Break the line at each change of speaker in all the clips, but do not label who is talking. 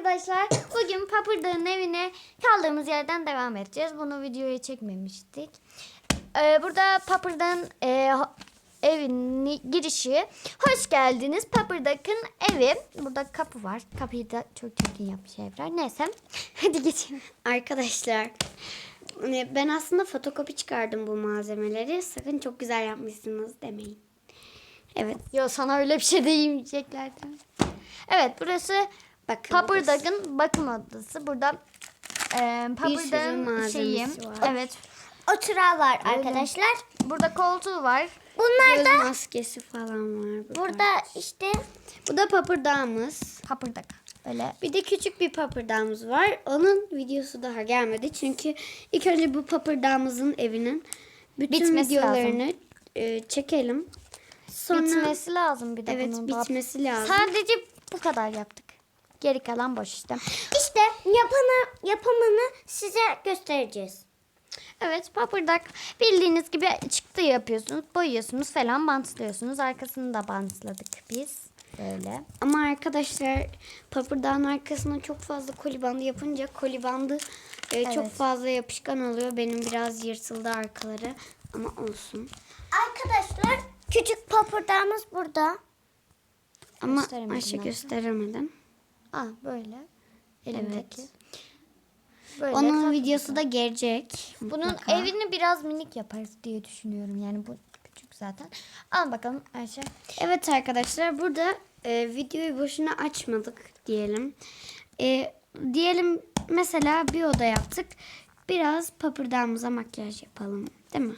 arkadaşlar. Bugün Papırdağ'ın evine kaldığımız yerden devam edeceğiz. Bunu videoya çekmemiştik. Ee, burada Papırdağ'ın e, evinin girişi. Hoş geldiniz. Papırdağ'ın evi. Burada kapı var. Kapıyı da çok çirkin yapmış Ebrar. Neyse. Hadi geçelim.
Arkadaşlar e, ben aslında fotokopi çıkardım bu malzemeleri. Sakın çok güzel yapmışsınız demeyin. Evet.
Yo sana öyle bir şey diyeceklerden. Evet burası
Bakın.
Papırdağ'ın bakım odası. Burada e,
malzemesi
şeyi.
var.
Evet.
Oturağı var
Öyle.
arkadaşlar.
Burada koltuğu var.
Bunlar
Göz
da
maskesi falan var. Burada.
burada işte
Bu da papırdağımız.
Papırdak. Böyle
Bir de küçük bir papırdağımız var. Onun videosu daha gelmedi. Çünkü ilk önce bu papırdağımızın evinin bütün
Bitmesi
videolarını e, çekelim. Sonra
bitmesi lazım bir de
evet
bunun. da.
bitmesi lazım.
Sadece bu kadar yaptık. Geri kalan boş işte.
işte yapanı yapımını size göstereceğiz.
Evet papırdak bildiğiniz gibi çıktı yapıyorsunuz. Boyuyorsunuz falan bantlıyorsunuz. Arkasını da bantladık biz. Böyle.
Ama arkadaşlar papırdağın arkasına çok fazla koli bandı yapınca koli bandı e, çok
Evet.
fazla yapışkan oluyor. Benim biraz yırtıldı arkaları ama olsun.
Arkadaşlar küçük papırdağımız burada.
Ama Ayşe gösteremedim.
Ah böyle. Elimdeki. Böyle
Onun
tatlı.
videosu da gelecek.
Bunun
mutlaka.
evini biraz minik yaparız diye düşünüyorum. Yani bu küçük zaten. Al bakalım Ayşe.
Evet arkadaşlar burada e, videoyu boşuna açmadık diyelim. E, diyelim mesela bir oda yaptık. Biraz papırdağımıza makyaj yapalım değil mi?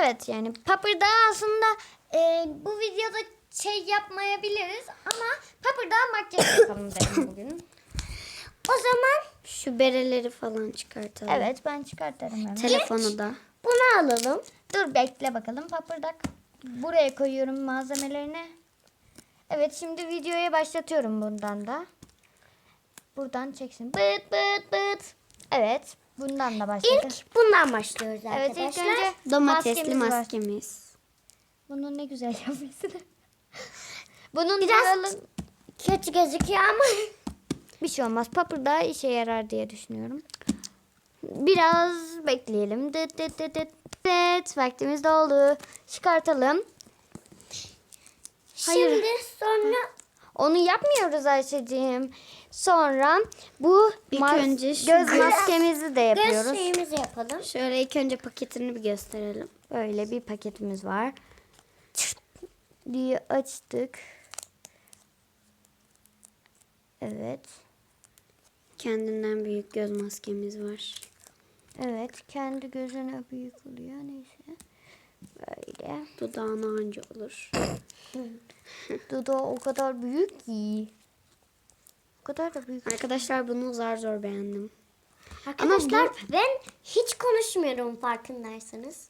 Evet yani papırdağı aslında e, bu videoda şey yapmayabiliriz ama papırdağı makyaj yapalım dedim bugün.
O zaman
Şu bereleri falan çıkartalım.
Evet ben çıkartırım hemen.
Telefonu da.
bunu alalım.
Dur bekle bakalım papırdak. Buraya koyuyorum malzemelerini. Evet şimdi videoya başlatıyorum bundan da. Buradan çeksin. Bıt bıt bıt. Evet bundan da başladık.
İlk bundan başlıyoruz
Evet ilk
arkadaşlar.
önce
Domatesli
maskemiz
maskemiz.
Bunu ne güzel yapmışsın. Bunun
Biraz-
kralı-
Kötü gözüküyor ama
bir şey olmaz. Papırdağı işe yarar diye düşünüyorum. Biraz bekleyelim. Dıt dıt dıt dıt dıt. Vaktimiz doldu. Çıkartalım. Hayır.
şimdi sonra
Onu yapmıyoruz Ayşe'ciğim. Sonra bu
İlk
mas-
önce şu
göz
göz-
maskemizi de
göz
yapıyoruz.
şeyimizi yapalım.
Şöyle ilk önce paketini bir gösterelim.
Böyle bir paketimiz var. Diye açtık. Evet.
Kendinden büyük göz maskemiz var.
Evet. Kendi gözüne büyük oluyor. Neyse. Böyle.
Dudağına anca olur.
Dudağı o kadar büyük ki. O kadar da büyük.
Arkadaşlar bunu zar zor beğendim.
Arkadaşlar ben hiç konuşmuyorum farkındaysanız.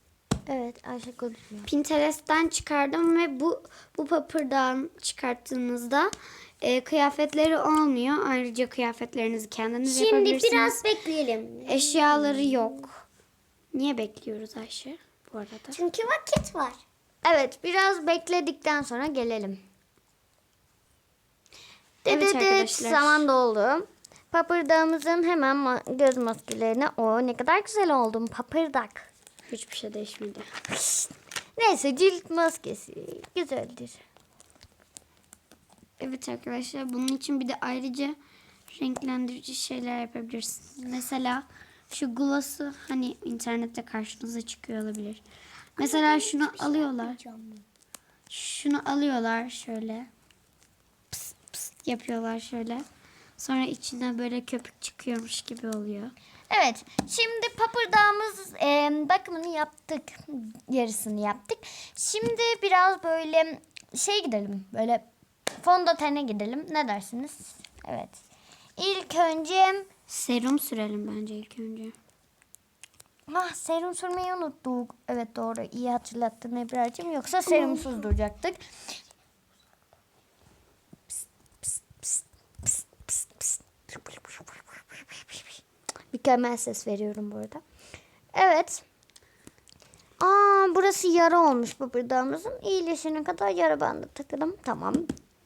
Evet Ayşe konuşuyor.
Pinterest'ten çıkardım ve bu bu papırdan çıkarttığınızda e, kıyafetleri olmuyor. Ayrıca kıyafetlerinizi kendiniz
Şimdi
yapabilirsiniz.
biraz bekleyelim.
Eşyaları yok. Niye bekliyoruz Ayşe bu arada?
Çünkü vakit var.
Evet biraz bekledikten sonra gelelim.
Evet
Dıdıdıt,
arkadaşlar.
Zaman doldu. Papırdağımızın hemen göz maskelerine. O ne kadar güzel oldum papırdak.
Hiçbir şey değişmedi.
Neyse cilt maskesi güzeldir.
Evet arkadaşlar bunun için bir de ayrıca renklendirici şeyler yapabilirsiniz. Mesela şu gloss'u hani internette karşınıza çıkıyor olabilir. Mesela şunu alıyorlar. Şunu alıyorlar şöyle. Pıst pıst yapıyorlar şöyle. Sonra içinden böyle köpük çıkıyormuş gibi oluyor.
Evet şimdi papırdağımız e, bakımını yaptık. Yarısını yaptık. Şimdi biraz böyle şey gidelim. Böyle fondötene gidelim. Ne dersiniz? Evet. İlk önce
Serum sürelim bence ilk önce.
Ah serum sürmeyi unuttuk. Evet doğru iyi hatırlattın Ebrar'cığım. Yoksa serumsuz duracaktık. Mükemmel ses veriyorum burada. Evet. Aa burası yara olmuş bu bırdağımızın. İyileşene kadar yara bandı takalım. Tamam.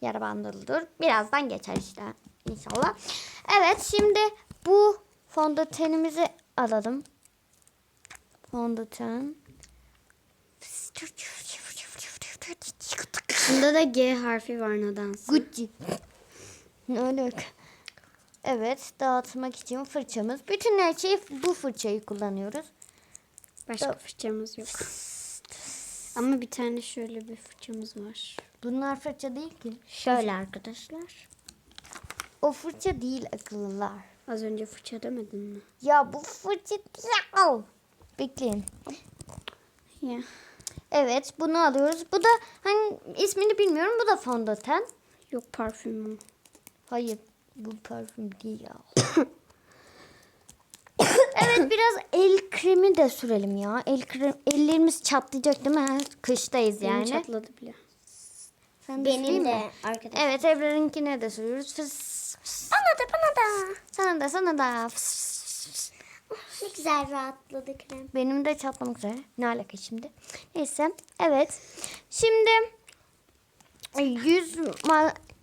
Yara bandılı dur. Birazdan geçer işte. inşallah. Evet şimdi bu fondötenimizi alalım. Fondöten.
Bunda da G harfi var nedense.
Gucci. Ne alaka? Evet dağıtmak için fırçamız. Bütün her şeyi bu fırçayı kullanıyoruz.
Başka fırçamız yok. Ama bir tane şöyle bir fırçamız var.
Bunlar fırça değil ki.
Şöyle arkadaşlar.
O fırça değil akıllılar.
Az önce fırça demedin mi?
Ya bu fırça değil. Bekleyin.
Ya.
Evet bunu alıyoruz. Bu da hani ismini bilmiyorum. Bu da fondöten.
Yok parfüm o.
Hayır bu parfüm değil ya. evet biraz el kremi de sürelim ya. El krem, ellerimiz çatlayacak değil mi? Kıştayız
Benim
yani.
çatladı bile.
Sen
Benim de arkadaşlar.
Evet Ebrar'ınkine de sürüyoruz. Fıs, fıs.
Bana da bana da.
Sana da sana da. Fıs, fıs.
Ne güzel rahatladı krem.
Benim de çatlamak üzere. Ne alaka şimdi? Neyse. Evet. Şimdi yüz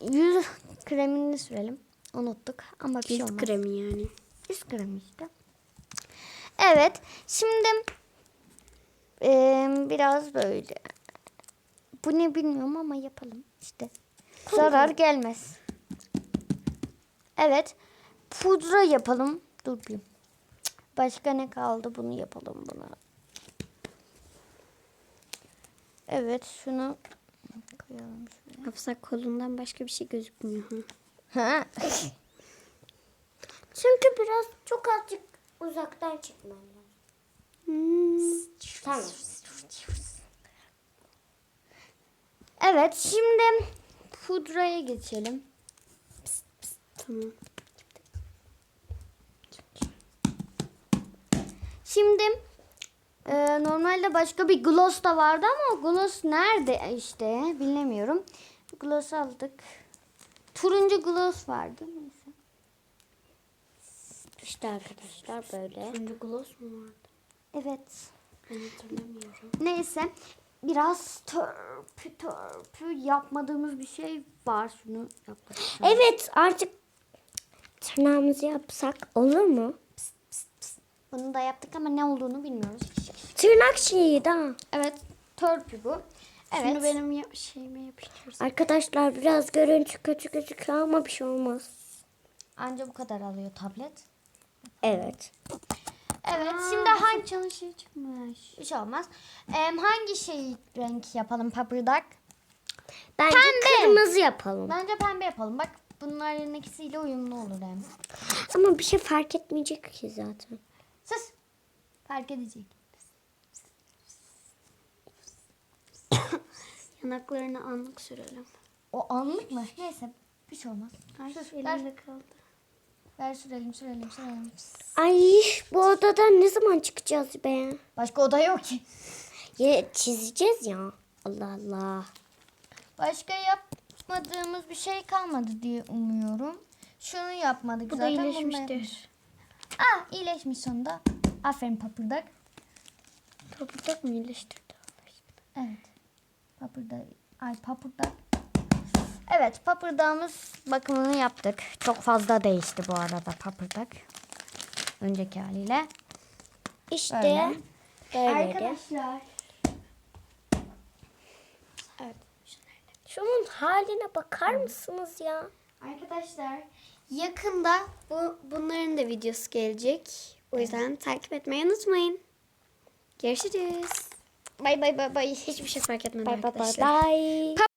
yüz kremini sürelim. Unuttuk ama bir şey olmaz.
kremi yani.
Yüz kremi işte. Evet. Şimdi e, biraz böyle. Bu ne bilmiyorum ama yapalım işte. Zarar gelmez. Evet. Pudra yapalım. Dur bir. Başka ne kaldı? Bunu yapalım buna. Evet şunu koyalım şuraya.
Hafsa kolundan başka bir şey gözükmüyor. Ha.
Çünkü biraz çok azıcık uzaktan çıkman lazım.
Hmm.
Tamam.
Evet şimdi pudraya geçelim.
Tamam.
Şimdi e, normalde başka bir gloss da vardı ama gloss nerede işte bilemiyorum. Gloss aldık. Turuncu gloss vardı. Neyse.
İşte arkadaşlar böyle.
Turuncu gloss mu vardı?
Evet.
Ben hatırlamıyorum.
Neyse. Biraz törpü törpü yapmadığımız bir şey var. Şunu yapalım.
Evet artık tırnağımızı yapsak olur mu?
Bunu da yaptık ama ne olduğunu bilmiyoruz.
Tırnak şeyi daha.
Evet. Törpü bu. Evet.
Şunu benim şeyime yapıştırırsan.
Arkadaşlar biraz görüntü kötü gözüküyor ama bir şey olmaz.
Anca bu kadar alıyor tablet.
Evet.
Evet. şimdi hangi
şey çıkmış.
Bir şey olmaz. Em, hangi şey renk yapalım papırdak?
Bence
Pembe.
kırmızı yapalım.
Bence pembe yapalım. Bak bunların ikisiyle uyumlu olur hem.
Ama bir şey fark etmeyecek ki zaten.
Sus. Fark edecek.
Yanaklarına anlık sürelim.
O anlık mı? Neyse. Bir şey olmaz.
Ay elimde
ver.
kaldı.
Ver sürelim sürelim sürelim.
Ay bu odadan ne zaman çıkacağız be?
Başka oda yok ki.
Ya çizeceğiz ya. Allah Allah.
Başka yapmadığımız bir şey kalmadı diye umuyorum. Şunu yapmadık
Bu da
zaten. bunu
iyileşmiştir.
yapmışız. Ah iyileşmiş sonunda. Aferin papırdak.
Toprak mı iyileştirdi?
Evet. Papırdak. Ay papırdak. Evet papırdağımız bakımını yaptık. Çok fazla değişti bu arada papırdak. Önceki haliyle.
İşte
Böyle.
böyle.
Arkadaşlar.
Evet. Şunun haline bakar mısınız ya?
Arkadaşlar yakında
Bu bunların da videosu gelecek. O yüzden takip etmeyi unutmayın. Görüşürüz.
Bay bay bay bay.
Hiçbir şey fark etmedi
Bye bye bye
arkadaşlar.
bye.